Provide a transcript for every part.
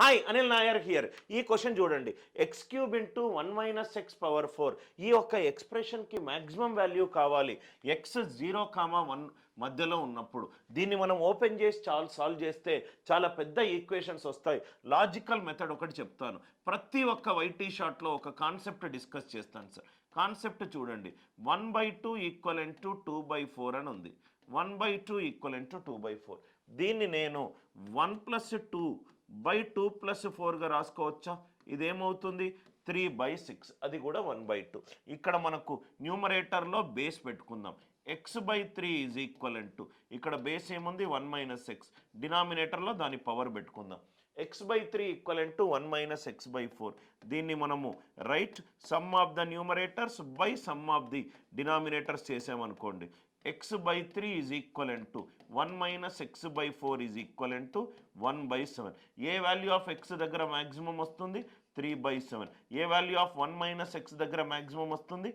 Hi Anil Nair here ఈ question చూడండి. X cube into one minus x power four ఈ యొక్క ఎక్స్ప్రెషన్కి మ్యాక్సిమం వాల్యూ కావాలి. ఎక్స్ జీరో కామా వన్ మధ్యలో ఉన్నప్పుడు. దీన్ని మనం ఓపెన్ చేసి చాలా సాల్వ్ చేస్తే చాలా పెద్ద ఈక్వేషన్స్ వస్తాయి. లాజికల్ మెథడ్ ఒకటి చెప్తాను. ప్రతి ఒక్క వైటీ షాట్లో ఒక కాన్సెప్ట్ డిస్కస్ చేస్తాను సార్ కాన్సెప్ట్ చూడండి. One by two equal to two by four అని ఉంది. One by two equal to two by four దీన్ని నేను one plus two by two plus ఫోర్గా రాసుకోవచ్చా? ఇదేమవుతుంది? Three by six. అది కూడా వన్ బై టూ. ఇక్కడ మనకు న్యూమరేటర్లో బేస్ పెట్టుకుందాం. X by three is equal to. ఇక్కడ బేస్ ఏముంది? వన్ మైనస్ ఎక్స్ డినామినేటర్లో దాని పవర్ పెట్టుకుందాం. X by three equal to one minus x by four. దీన్ని మనము right sum of the numerators by sum of the denominators చేసామనుకోండి. X by three is equal to one minus x by four is equal to one by seven. A value of x దగ్గర maximum వస్తుంది? Three by seven. A value of one minus x దగ్గర maximum వస్తుంది?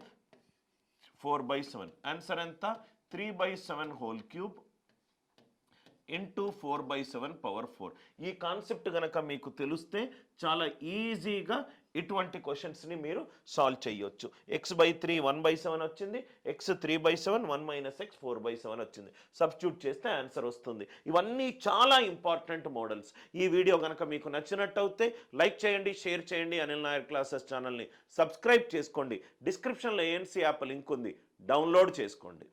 Four by seven. Answer ఎంత? Three by seven whole cube into four by seven power four. ఈ concept కనుక మీకు తెలిస్తే చాలా ఈజీగా ఇటువంటి క్వశ్చన్స్ని మీరు సాల్వ్ చేయొచ్చు. X by three one by seven వచ్చింది. X three by seven one minus x four by seven వచ్చింది. సబ్స్టిట్యూట్ చేస్తే ఆన్సర్ వస్తుంది. ఇవన్నీ చాలా ఇంపార్టెంట్ మోడల్స్ ఈ వీడియో కనుక మీకు నచ్చినట్టు అయితే లైక్ చేయండి షేర్ చేయండి అనిల్ నాయర్ క్లాసెస్ ఛానల్ని. సబ్స్క్రైబ్ చేసుకోండి. డిస్క్రిప్షన్లో ఏఎన్సీ యాప్ లింక్ ఉంది. డౌన్లోడ్ చేసుకోండి.